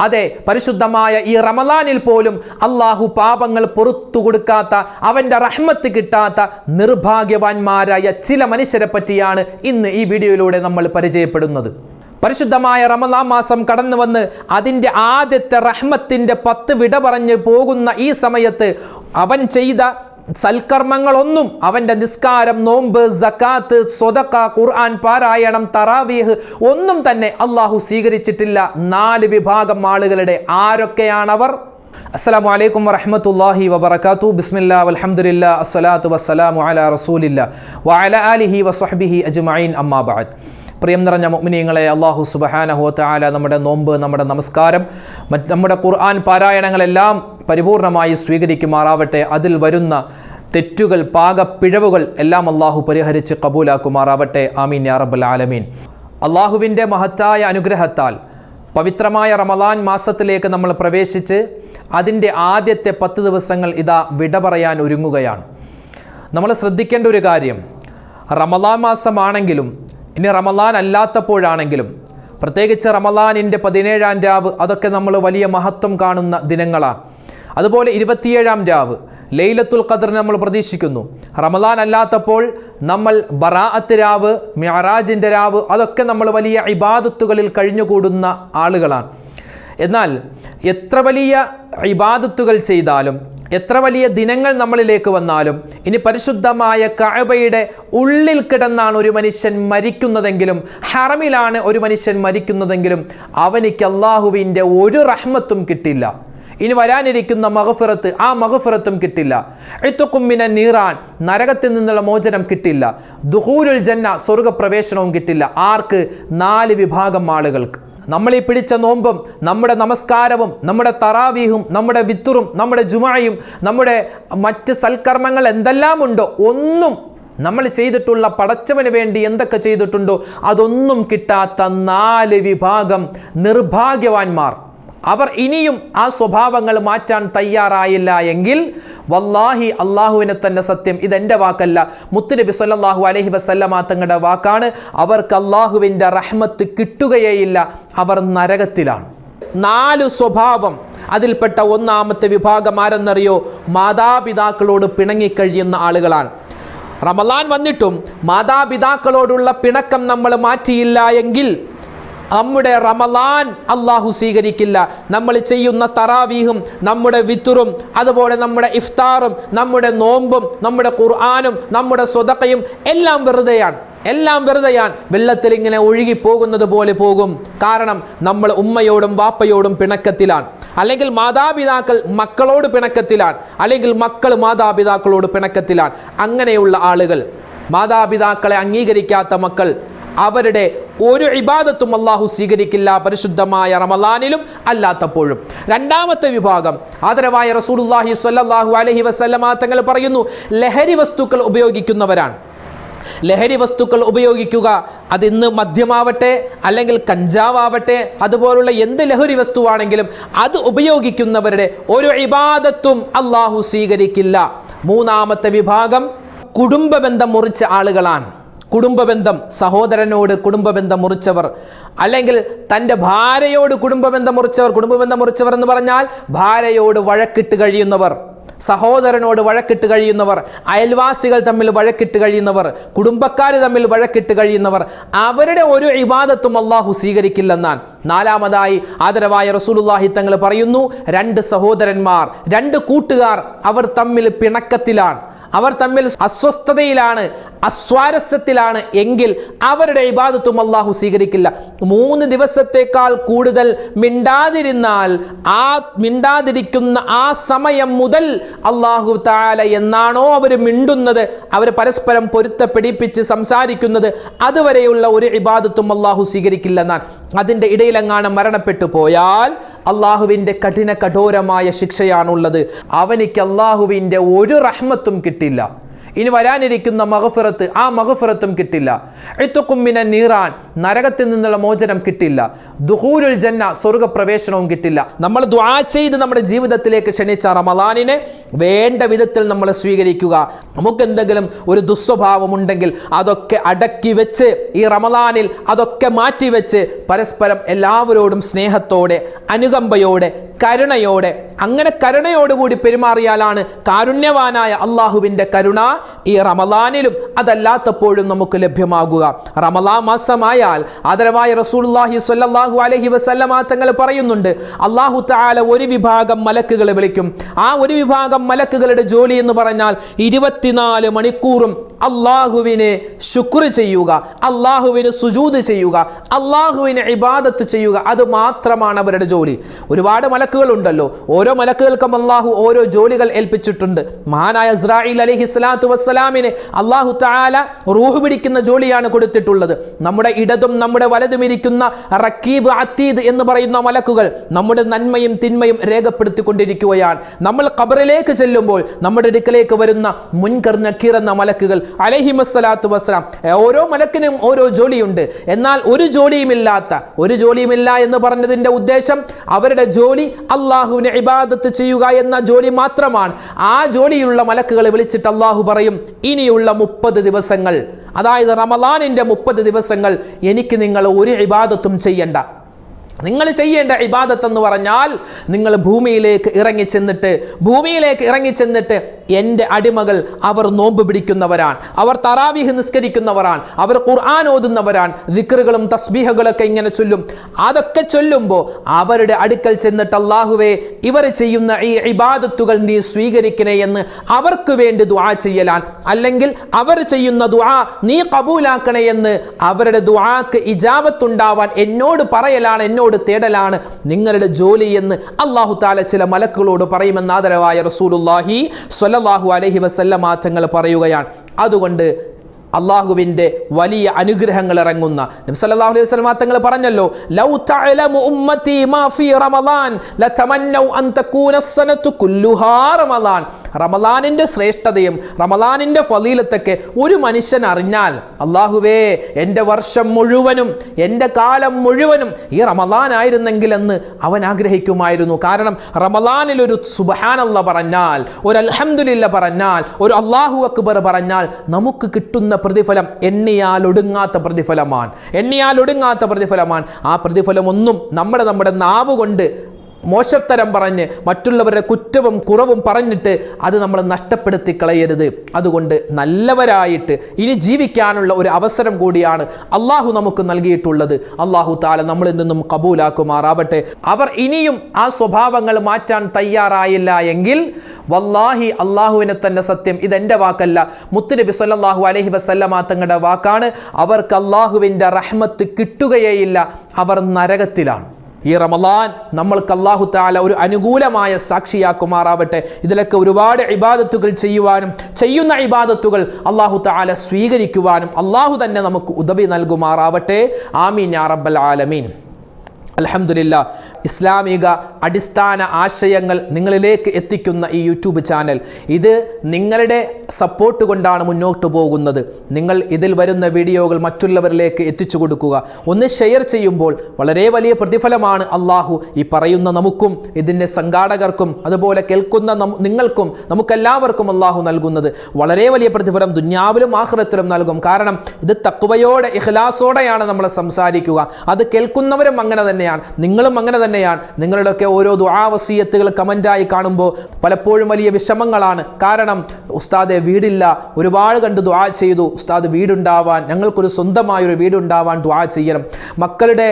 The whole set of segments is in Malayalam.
അതെ പരിശുദ്ധമായ ഈ റമദാനിൽ പോലും അള്ളാഹു പാപങ്ങൾ പുറത്തു കൊടുക്കാത്ത അവന്റെ റഹ്മത്ത് കിട്ടാത്ത നിർഭാഗ്യവാന്മാരായ ചില മനുഷ്യരെ പറ്റിയാണ് ഇന്ന് ഈ വീഡിയോയിലൂടെ നമ്മൾ പരിചയപ്പെടുന്നത്. പരിശുദ്ധമായ റമദാ മാസം കടന്നു വന്ന് അതിന്റെ ആദ്യത്തെ റഹ്മത്തിന്റെ പത്ത് വിട പറഞ്ഞ് പോകുന്ന ഈ സമയത്ത് അവൻ ചെയ്ത സൽക്കർമ്മങ്ങളൊന്നും അവന്റെ നിസ്കാരം നോമ്പ് സക്കാത്ത് സ്വതക്ക ഖുർആൻ പാരായണം തറാവീഹ് ഒന്നും തന്നെ അള്ളാഹു സ്വീകരിച്ചിട്ടില്ല. നാല് വിഭാഗം ആളുകളുടെ ആരൊക്കെയാണവർ? അസ്സലാമു അലൈക്കും വറഹ്മത്തുള്ളാഹി വബറകാതു ബിസ്മില്ലാ വൽഹംദുലില്ലാ അസ്സലാത്തു വസ്സലാമു അലാ റസൂലില്ല വഅല ആലിഹി വസ്വഹ്ബിഹി അജ്മഈൻ. അമ്മാ ബഅദ്. പ്രിയം നിറഞ്ഞ മുഅ്മിനീങ്ങളെ അള്ളാഹു സുബ്ഹാനഹു വതആല നമ്മുടെ നോമ്പ് നമ്മുടെ നമസ്കാരം മറ്റ് നമ്മുടെ ഖുർആൻ പാരായണങ്ങളെല്ലാം പരിപൂർണമായി സ്വീകരിക്കുമാറാവട്ടെ. അതിൽ വരുന്ന തെറ്റുകൾ പാകപ്പിഴവുകൾ എല്ലാം അള്ളാഹു പരിഹരിച്ച് കബൂലാക്കുമാറാവട്ടെ. ആമീൻ യാ റബ്ബൽ ആലമീൻ. അള്ളാഹുവിന്റെ മഹത്തായ അനുഗ്രഹത്താൽ പവിത്രമായ റമലാൻ മാസത്തിലേക്ക് നമ്മൾ പ്രവേശിച്ച് അതിന്റെ ആദ്യത്തെ പത്ത് ദിവസങ്ങൾ ഇതാ വിട പറയാൻ ഒരുങ്ങുകയാണ്. നമ്മൾ ശ്രദ്ധിക്കേണ്ട ഒരു കാര്യം റമലാൻ മാസമാണെങ്കിലും ഇനി റമലാൻ അല്ലാത്തപ്പോഴാണെങ്കിലും പ്രത്യേകിച്ച് റമലാനിന്റെ പതിനേഴാം രാവ് അതൊക്കെ നമ്മൾ വലിയ മഹത്വം കാണുന്ന ദിനങ്ങളാണ്. അതുപോലെ ഇരുപത്തിയേഴാം രാവ് ലൈലത്തുൽ ഖദർ നമ്മൾ പ്രതീക്ഷിക്കുന്നു. റമലാൻ അല്ലാത്തപ്പോൾ നമ്മൾ ബറാഅത്ത് രാവ് മിയറാജിന്റെ രാവ് അതൊക്കെ നമ്മൾ വലിയ ഇബാദത്തുകളിൽ കഴിഞ്ഞുകൂടുന്ന ആളുകളാണ്. എന്നാൽ എത്ര വലിയ ഇബാദത്തുകൾ ചെയ്താലും എത്ര വലിയ ദിനങ്ങൾ നമ്മളിലേക്ക് വന്നാലും ഇനി പരിശുദ്ധമായ കഅബയുടെ ഉള്ളിൽ കിടന്നാണ് ഒരു മനുഷ്യൻ മരിക്കുന്നതെങ്കിലും ഹറമിലാണ് ഒരു മനുഷ്യൻ മരിക്കുന്നതെങ്കിലും അവനിക്ക് അള്ളാഹുവിന്റെ ഒരു റഹ്മത്തും കിട്ടില്ല. ഇനി വരാനിരിക്കുന്ന മഹഫിറത്ത് ആ മഹഫിറത്തും കിട്ടില്ല. എത്തുക്കുമ്മിന നീറാൻ നരകത്തിൽ നിന്നുള്ള മോചനം കിട്ടില്ല. ദുഹൂരുൽ ജന്ന സ്വർഗപ്രവേശനവും കിട്ടില്ല. ആർക്ക്? നാല് വിഭാഗം ആളുകൾക്ക്. നമ്മൾ ഈ പിടിച്ച നോമ്പും നമ്മുടെ നമസ്കാരവും നമ്മുടെ തറാവീഹും നമ്മുടെ വിത്തുറും നമ്മുടെ ജുമായും നമ്മുടെ മറ്റ് സൽക്കർമ്മങ്ങൾ എന്തെല്ലാം ഉണ്ടോ ഒന്നും നമ്മൾ ചെയ്തിട്ടുള്ള പടച്ചവന് വേണ്ടി എന്തൊക്കെ ചെയ്തിട്ടുണ്ടോ അതൊന്നും കിട്ടാത്ത നാല് വിഭാഗം നിർഭാഗ്യവാന്മാർ. അവർ ഇനിയും ആ സ്വഭാവങ്ങൾ മാറ്റാൻ തയ്യാറായില്ല എങ്കിൽ വല്ലാഹി അള്ളാഹുവിനെ തന്നെ സത്യം ഇതെന്റെ വാക്കല്ല. മുത്തുനബി സല്ലല്ലാഹു അലൈഹി വസല്ലമ തങ്ങളുടെ വാക്കാണ്. അവർക്ക് അള്ളാഹുവിന്റെ റഹ്മത്ത് കിട്ടുകയേയില്ല. അവർ നരകത്തിലാണ്. നാല് സ്വഭാവം അതിൽപ്പെട്ട ഒന്നാമത്തെ വിഭാഗം ആരെന്നറിയോ? മാതാപിതാക്കളോട് പിണങ്ങിക്കഴിയുന്ന ആളുകളാണ്. റമലാൻ വന്നിട്ടും മാതാപിതാക്കളോടുള്ള പിണക്കം നമ്മൾ മാറ്റിയില്ല എങ്കിൽ നമ്മുടെ റമലാൻ അള്ളാഹു സ്വീകരിക്കില്ല. നമ്മൾ ചെയ്യുന്ന തറാവീഹും നമ്മുടെ വിത്തുറും അതുപോലെ നമ്മുടെ ഇഫ്താറും നമ്മുടെ നോമ്പും നമ്മുടെ ഖുർആാനും നമ്മുടെ സ്വതക്കയും എല്ലാം വെറുതെയാണ്. എല്ലാം വെറുതെയാണ്. വെള്ളത്തിൽ ഇങ്ങനെ ഒഴുകി പോകുന്നത് പോലെ പോകും. കാരണം നമ്മൾ ഉമ്മയോടും വാപ്പയോടും പിണക്കത്തിലാണ്. അല്ലെങ്കിൽ മാതാപിതാക്കൾ മക്കളോട് പിണക്കത്തിലാണ്. അല്ലെങ്കിൽ മക്കൾ മാതാപിതാക്കളോട് പിണക്കത്തിലാണ്. അങ്ങനെയുള്ള ആളുകൾ മാതാപിതാക്കളെ അംഗീകരിക്കാത്ത മക്കൾ അവരുടെ ഒരു ഇബാദത്തും അള്ളാഹു സ്വീകരിക്കില്ല പരിശുദ്ധമായ റമലാനിലും അല്ലാത്തപ്പോഴും. രണ്ടാമത്തെ വിഭാഗം ആദരവായ റസൂലുള്ളാഹി സ്വല്ലാഹു അലഹി വസല്ലമ തങ്ങൾ പറയുന്നു ലഹരി വസ്തുക്കൾ ഉപയോഗിക്കുന്നവരാണ്. ലഹരി വസ്തുക്കൾ ഉപയോഗിക്കുക അത് ഇന്ന് മദ്യമാവട്ടെ അല്ലെങ്കിൽ കഞ്ചാവാവട്ടെ അതുപോലുള്ള എന്ത് ലഹരി വസ്തുവാണെങ്കിലും അത് ഉപയോഗിക്കുന്നവരുടെ ഒരു ഇബാദത്തും അള്ളാഹു സ്വീകരിക്കില്ല. മൂന്നാമത്തെ വിഭാഗം കുടുംബ ബന്ധം മുറിച്ച ആളുകളാണ്. കുടുംബബന്ധം സഹോദരനോട് കുടുംബബന്ധം മുറിച്ചവർ അല്ലെങ്കിൽ തന്റെ ഭാര്യയോട് കുടുംബബന്ധം മുറിച്ചവർ കുടുംബബന്ധം മുറിച്ചവർ എന്ന് പറഞ്ഞാൽ ഭാര്യയോട് വഴക്കിട്ട് കഴിയുന്നവർ സഹോദരനോട് വഴക്കിട്ട് കഴിയുന്നവർ അയൽവാസികൾ തമ്മിൽ വഴക്കിട്ട് കഴിയുന്നവർ കുടുംബക്കാർ തമ്മിൽ വഴക്കിട്ട് കഴിയുന്നവർ അവരുടെ ഒരു ഇബാദത്തും അള്ളാഹു സ്വീകരിക്കില്ലെന്നാണ്. നാലാമതായി ആദരവായ റസൂലുല്ലാഹി തങ്ങൾ പറയുന്നു രണ്ട് സഹോദരന്മാർ രണ്ട് കൂട്ടുകാർ അവർ തമ്മിൽ പിണക്കത്തിലാണ്. അവർ തമ്മിൽ അസ്വസ്ഥതയിലാണ് അസ്വാരസ്യത്തിലാണ് എങ്കിൽ അവരുടെ ഇബാദത്തും അള്ളാഹു സ്വീകരിക്കില്ല. മൂന്ന് ദിവസത്തേക്കാൾ കൂടുതൽ മിണ്ടാതിരുന്നാൽ ആ മിണ്ടാതിരിക്കുന്ന ആ സമയം മുതൽ അള്ളാഹു താല എന്നാണോ അവർ മിണ്ടുന്നത് അവർ പരസ്പരം പൊരുത്തപ്പെടിപ്പിച്ച് സംസാരിക്കുന്നത് അതുവരെയുള്ള ഒരു ഇബാദത്തും അള്ളാഹു സ്വീകരിക്കില്ലെന്നാണ്. അതിന്റെ ഇടയിലെങ്ങാണ് മരണപ്പെട്ടു പോയാൽ അള്ളാഹുവിന്റെ കഠിന കഠോരമായ ശിക്ഷയാണുള്ളത്. അവനിക്ക് അള്ളാഹുവിന്റെ ഒരു റഹ്മത്തും കിട്ടില്ല. ഇനി വരാനിരിക്കുന്ന മഹഫിറത്ത് ആ മഹഫിറത്തും കിട്ടില്ല. എത്തുക്കുമ്മിന നീറാൻ നരകത്തിൽ നിന്നുള്ള മോചനം കിട്ടില്ല. ദുഹൂരുൽ ജന്ന സ്വർഗപ്രവേശനവും കിട്ടില്ല. നമ്മൾ ദ്വാ ചെയ്ത് നമ്മുടെ ജീവിതത്തിലേക്ക് ക്ഷണിച്ച റമലാനിനെ വേണ്ട വിധത്തിൽ നമ്മൾ സ്വീകരിക്കുക. നമുക്ക് എന്തെങ്കിലും ഒരു ദുസ്വഭാവം ഉണ്ടെങ്കിൽ അതൊക്കെ അടക്കി വെച്ച് ഈ റമലാനിൽ അതൊക്കെ മാറ്റിവെച്ച് പരസ്പരം എല്ലാവരോടും സ്നേഹത്തോടെ അനുകമ്പയോടെ കരുണയോടെ. അങ്ങനെ കരുണയോടുകൂടി പെരുമാറിയാലാണ് കാരുണ്യവാനായ അള്ളാഹുവിന്റെ കരുണ ഈ റമലാനിലും അതല്ലാത്തപ്പോഴും നമുക്ക് ലഭ്യമാകുക. റമലാ മാസമായാൽ ആദരവായ റസൂലുള്ളാഹി സ്വല്ലല്ലാഹു അലഹി വസല്ലമ തങ്ങൾ പറയുന്നുണ്ട് അള്ളാഹു താല ഒരു വിഭാഗം മലക്കുകളെ വിളിക്കും. ആ ഒരു വിഭാഗം മലക്കുകളുടെ ജോലി എന്ന് പറഞ്ഞാൽ ഇരുപത്തിനാല് മണിക്കൂറും അള്ളാഹുവിനെ ശുക്ർ ചെയ്യുക അള്ളാഹുവിന് സുജൂത് ചെയ്യുക അള്ളാഹുവിന് ഇബാദത്ത് ചെയ്യുക. അത് മാത്രമാണ് അവരുടെ ജോലി. ഒരുപാട് മലക്കുകൾ ഉണ്ടല്ലോ ഓരോ മലക്കുകൾക്കും അള്ളാഹു ഓരോ ജോലികൾ ഏൽപ്പിച്ചിട്ടുണ്ട്. മഹാനായ ഇസ്രായിൽ അലഹി സ്വലാത്തു വസ്സലാമിന് അള്ളാഹു താല റൂഹ് പിടിക്കുന്ന ജോലിയാണ് കൊടുത്തിട്ടുള്ളത്. നമ്മുടെ ഇടതും നമ്മുടെ വലതും ഇരിക്കുന്ന റക്കീബ് അത്തീദ് എന്ന് പറയുന്ന മലക്കുകൾ നമ്മുടെ നന്മയും തിന്മയും രേഖപ്പെടുത്തിക്കൊണ്ടിരിക്കുകയാണ്. നമ്മൾ ഖബറിലേക്ക് ചെല്ലുമ്പോൾ നമ്മുടെ അടുക്കലേക്ക് വരുന്ന മുൻകർ നക്കീർ എന്ന മലക്കുകൾ അലഹിമസ്സലാത്തു വസ്സലാം. ഓരോ മലക്കിനും ഓരോ ജോലിയുണ്ട്. എന്നാൽ ഒരു ജോലിയുമില്ലാത്ത ഒരു ജോലിയുമില്ല എന്ന് പറഞ്ഞതിന്റെ ഉദ്ദേശം അവരുടെ ജോലി അള്ളാഹുവിനെ ഇബാദത്ത് ചെയ്യുക എന്ന ജോലി മാത്രമാണ്. ആ ജോലിയുള്ള മലക്കുകളെ വിളിച്ചിട്ട് അള്ളാഹു പറയും ഇനിയുള്ള മുപ്പത് ദിവസങ്ങൾ അതായത് റമലാനിന്റെ മുപ്പത് ദിവസങ്ങൾ എനിക്ക് നിങ്ങൾ ഒരു ഇബാദത്തും ചെയ്യണ്ട. നിങ്ങൾ ചെയ്യേണ്ട ഇബാദത്ത് എന്ന് പറഞ്ഞാൽ നിങ്ങൾ ഭൂമിയിലേക്ക് ഇറങ്ങി ചെന്നിട്ട് ഭൂമിയിലേക്ക് ഇറങ്ങി ചെന്നിട്ട് എന്റെ അടിമകൾ അവർ നോമ്പ് പിടിക്കുന്നവരാണ് അവർ തറാവിഹ് നിസ്കരിക്കുന്നവരാണ് അവർ ഖുർആൻ ഓതുന്നവരാണ് ദിക്റുകളും തസ്ബീഹകളൊക്കെ ഇങ്ങനെ ചൊല്ലും. അതൊക്കെ ചൊല്ലുമ്പോൾ അവരുടെ അടുക്കൽ ചെന്നിട്ട് അള്ളാഹുവേ ഇവർ ചെയ്യുന്ന ഈ ഇബാദത്തുകൾ നീ സ്വീകരിക്കണേ എന്ന് അവർക്ക് വേണ്ടി ദുആ ചെയ്യലാൻ അല്ലെങ്കിൽ അവർ ചെയ്യുന്ന ദുആ നീ കബൂലാക്കണേ എന്ന് അവരുടെ ദുആക്ക് ഇജാബത്തുണ്ടാവാൻ എന്നോട് പറയലാണ് എന്നോട് തേടലാണ് നിങ്ങളുടെ ജോലി എന്ന് അള്ളാഹു താല ചില മലക്കുകളോട് പറയുമെന്നാദരവായ റസൂലുല്ലാഹി സ്വല്ലല്ലാഹു അലഹി വസല്ല മാറ്റങ്ങൾ പറയുകയാണ്. അതുകൊണ്ട് അള്ളാഹുവിന്റെ വലിയ അനുഗ്രഹങ്ങൾ ഇറങ്ങുന്ന. നബി സല്ലല്ലാഹു അലൈഹി വസല്ലമ തങ്ങൾ പറഞ്ഞല്ലോ ലൗ തഅലമു ഉമ്മത്തി മാ റമളാൻ ലതമന്നൗ അൻ തകൂന സനതു റമളാൻ റമളാനിന്റെ ശ്രേഷ്ഠതയും റമളാനിന്റെ ഫളീലത്തൊക്കെ ഒരു മനുഷ്യൻ അറിഞ്ഞാൽ അള്ളാഹുവേ എന്റെ വർഷം മുഴുവനും എന്റെ കാലം മുഴുവനും ഈ റമളാൻ ആയിരുന്നെങ്കിൽ എന്ന് അവൻ ആഗ്രഹിക്കുമായിരുന്നു. കാരണം റമളാനിൽ ഒരു സുബഹാനല്ല പറഞ്ഞാൽ ഒരു അൽഹംദുലില്ല പറഞ്ഞാൽ ഒരു അള്ളാഹു അക്ബർ പറഞ്ഞാൽ നമുക്ക് കിട്ടുന്ന പ്രതിഫലം എണ്ണിയാൽ ഒടുങ്ങാത്ത പ്രതിഫലമാണ്. എണ്ണിയാൽ ഒടുങ്ങാത്ത പ്രതിഫലമാണ്. ആ പ്രതിഫലമൊന്നും നമ്മുടെ നമ്മുടെ നാവ് കൊണ്ട് മോശത്തരം പറഞ്ഞ് മറ്റുള്ളവരുടെ കുറ്റവും കുറവും പറഞ്ഞിട്ട് അത് നമ്മൾ നഷ്ടപ്പെടുത്തി കളയരുത്. അതുകൊണ്ട് നല്ലവരായിട്ട് ഇനി ജീവിക്കാനുള്ള ഒരു അവസരം കൂടിയാണ് അള്ളാഹു നമുക്ക് നൽകിയിട്ടുള്ളത്. അള്ളാഹു താല നമ്മളിൽ നിന്നും കബൂലാക്കുമാറാവട്ടെ. അവർ ഇനിയും ആ സ്വഭാവങ്ങൾ മാറ്റാൻ തയ്യാറായില്ല എങ്കിൽ വല്ലാഹി അള്ളാഹുവിനെ തന്നെ സത്യം ഇതെന്റെ വാക്കല്ല. മുത്തുനബി സല്ലല്ലാഹു അലൈഹി വസല്ലമ തങ്ങളുടെ വാക്കാണ് അവർക്ക് അള്ളാഹുവിന്റെ റഹ്മത്ത് കിട്ടുകയേയില്ല. അവർ നരകത്തിലാണ്. ഈ റമദാൻ നമ്മൾക്ക് അള്ളാഹു താല ഒരു അനുകൂലമായ സാക്ഷിയാക്കുമാറാവട്ടെ. ഇതിലൊക്കെ ഒരുപാട് ഇബാദത്തുകൾ ചെയ്യുവാനും ചെയ്യുന്ന ഇബാദത്തുകൾ അള്ളാഹു താല സ്വീകരിക്കുവാനും അള്ളാഹു തന്നെ നമുക്ക് ഉദവി നൽകുമാറാവട്ടെ. ആമീൻ യാ റബ്ബൽ ആലമീൻ. അലഹമില്ല ഇസ്ലാമിക അടിസ്ഥാന ആശയങ്ങൾ നിങ്ങളിലേക്ക് എത്തിക്കുന്ന ഈ യൂട്യൂബ് ചാനൽ. ഇത് നിങ്ങളുടെ സപ്പോർട്ട് കൊണ്ടാണ് മുന്നോട്ട് പോകുന്നത്. നിങ്ങൾ ഇതിൽ വരുന്ന വീഡിയോകൾ മറ്റുള്ളവരിലേക്ക് എത്തിച്ചു കൊടുക്കുക. ഒന്ന് ഷെയർ ചെയ്യുമ്പോൾ വളരെ വലിയ പ്രതിഫലമാണ് അള്ളാഹു ഈ പറയുന്ന നമുക്കും ഇതിന്റെ സംഘാടകർക്കും അതുപോലെ കേൾക്കുന്ന നിങ്ങൾക്കും നമുക്കെല്ലാവർക്കും അള്ളാഹു നൽകുന്നത്. വളരെ വലിയ പ്രതിഫലം ദുന്യാവിലും ആഹ്റത്തിലും നൽകും. കാരണം ഇത് തക്കുവയോടെ ഇഖ്ലാസോടെയാണ് നമ്മൾ സംസാരിക്കുക. അത് കേൾക്കുന്നവരും അങ്ങനെ തന്നെയാണ്. നിങ്ങളും അങ്ങനെ തന്നെയാണ്. നിങ്ങളുടെയൊക്കെ ഓരോ ദുആവസീയത്തുകൾ കമന്റായി കാണുമ്പോൾ പലപ്പോഴും വലിയ വിഷമങ്ങളാണ്. കാരണം ഉസ്താദെ വീടില്ല. ഒരുപാട് കണ്ട് ദുആ ചെയ്തു. ഉസ്താദ് വീടുണ്ടാവാൻ ഞങ്ങൾക്കൊരു സ്വന്തമായൊരു വീടുണ്ടാവാൻ ദുആ ചെയ്യണം. മക്കളുടെ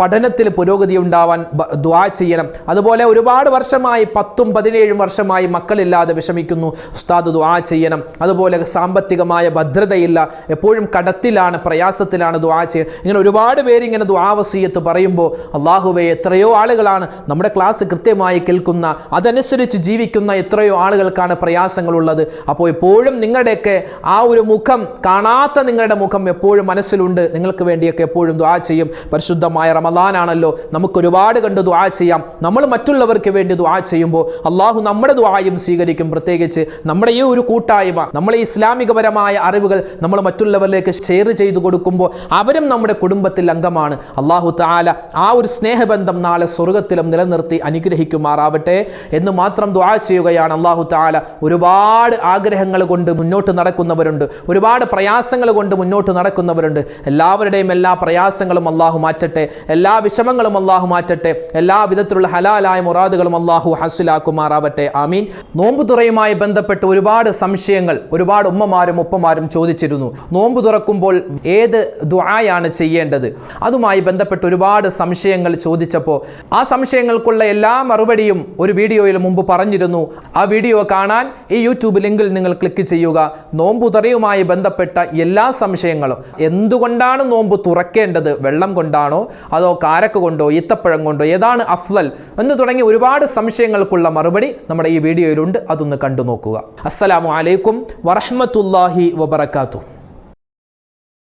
പഠനത്തിൽ പുരോഗതി ഉണ്ടാവാൻ ദുആ ചെയ്യണം. അതുപോലെ ഒരുപാട് വർഷമായി പത്തും പതിനേഴും വർഷമായി മക്കളില്ലാതെ വിഷമിക്കുന്നു. ഉസ്താദ് ദുആ ചെയ്യണം. അതുപോലെ സാമ്പത്തികമായ ഭദ്രതയില്ല. എപ്പോഴും കടത്തിലാണ് പ്രയാസത്തിലാണ് ദുആ ചെയ്യുന്നത് ഇങ്ങനെ ഒരുപാട് പേര് ഇങ്ങനെ ദുആവസീയത്ത് പറയുമ്പോൾ അള്ളാഹുവെ എത്രയോ ആളുകളാണ് നമ്മുടെ ക്ലാസ് കൃത്യമായി കേൾക്കുന്ന അതനുസരിച്ച് ജീവിക്കുന്ന എത്രയോ ആളുകൾക്കാണ് പ്രയാസങ്ങളുള്ളത്. അപ്പോൾ എപ്പോഴും നിങ്ങളുടെയൊക്കെ ആ ഒരു മുഖം കാണാത്ത നിങ്ങളുടെ മുഖം എപ്പോഴും മനസ്സിലുണ്ട്. നിങ്ങൾക്ക് വേണ്ടിയൊക്കെ എപ്പോഴും ദ്വാ ചെയ്യും. പരിശുദ്ധമായ റമദാനാണല്ലോ. നമുക്ക് ഒരുപാട് കണ്ട് ദ്വാ ചെയ്യാം. നമ്മൾ മറ്റുള്ളവർക്ക് വേണ്ടി ദ്വാ ചെയ്യുമ്പോൾ അള്ളാഹു നമ്മുടെ ദ്വായും സ്വീകരിക്കും. പ്രത്യേകിച്ച് നമ്മുടെ ഈ ഒരു കൂട്ടായ്മ നമ്മളെ ഇസ്ലാമികപരമായ അറിവുകൾ നമ്മൾ മറ്റുള്ളവരിലേക്ക് ഷെയർ ചെയ്തു കൊടുക്കുമ്പോൾ അവരും നമ്മുടെ കുടുംബത്തിൽ അംഗമാണ്. അള്ളാഹു താല ആ ഒരു സ്നേഹബന്ധം നാളെ സ്വർഗത്തിലും നിലനിർത്തി അനുഗ്രഹിക്കുമാറാവട്ടെ എന്ന് മാത്രം ദ്വാ ചെയ്യുകയാണ് അള്ളാഹു താല ഒരുപാട് ആഗ്രഹങ്ങൾ കൊണ്ട് മുന്നോട്ട് നടക്കുന്നവരുണ്ട്. ഒരുപാട് പ്രയാസങ്ങൾ കൊണ്ട് മുന്നോട്ട് നടക്കുന്നവരുണ്ട്. എല്ലാവരുടെയും എല്ലാ പ്രയാസങ്ങളും അള്ളാഹു മാറ്റട്ടെ. എല്ലാ വിഷമങ്ങളും അള്ളാഹു മാറ്റട്ടെ. എല്ലാ വിധത്തിലുള്ള ഹലാലായ മുറാദുകളും അള്ളാഹു ഹസുലാക്കുമാറാവട്ടെ. ആമീൻ. നോമ്പ് തുറയുമായി ബന്ധപ്പെട്ട് ഒരുപാട് സംശയങ്ങൾ ഒരുപാട് ഉമ്മമാരും ഉപ്പമാരും ചോദിച്ചിരുന്നു. നോമ്പ് തുറക്കുമ്പോൾ ഏത് ദുആയാണ് ചെയ്യേണ്ടത്? അതുമായി ബന്ധപ്പെട്ട് ഒരുപാട് സംശയങ്ങൾ ചോദിച്ചപ്പോൾ ആ സംശയങ്ങൾക്കുള്ള എല്ലാ മറുപടിയും ഒരു വീഡിയോയിൽ മുമ്പ് പറഞ്ഞിരുന്നു. ആ വീഡിയോ കാണാൻ ഈ യൂട്യൂബ് ലിങ്കിൽ നിങ്ങൾ ക്ലിക്ക് ചെയ്യുക. നോമ്പുതറയുമായി ബന്ധപ്പെട്ട എല്ലാ സംശയങ്ങളും. എന്തുകൊണ്ടാണ് നോമ്പ് തുറക്കേണ്ടത്? വെള്ളം കൊണ്ടാണോ? അതോ കാരക്ക് കൊണ്ടോ? ഈത്തപ്പഴം കൊണ്ടോ? ഏതാണ് അഫ്ലൽ എന്ന് തുടങ്ങി ഒരുപാട് സംശയങ്ങൾക്കുള്ള മറുപടി നമ്മുടെ ഈ വീഡിയോയിലുണ്ട്. അതൊന്ന് കണ്ടു നോക്കുക. അസ്സലാമു അലൈക്കും വറഹ്മത്തുള്ളാഹി വബറകാതുഹു.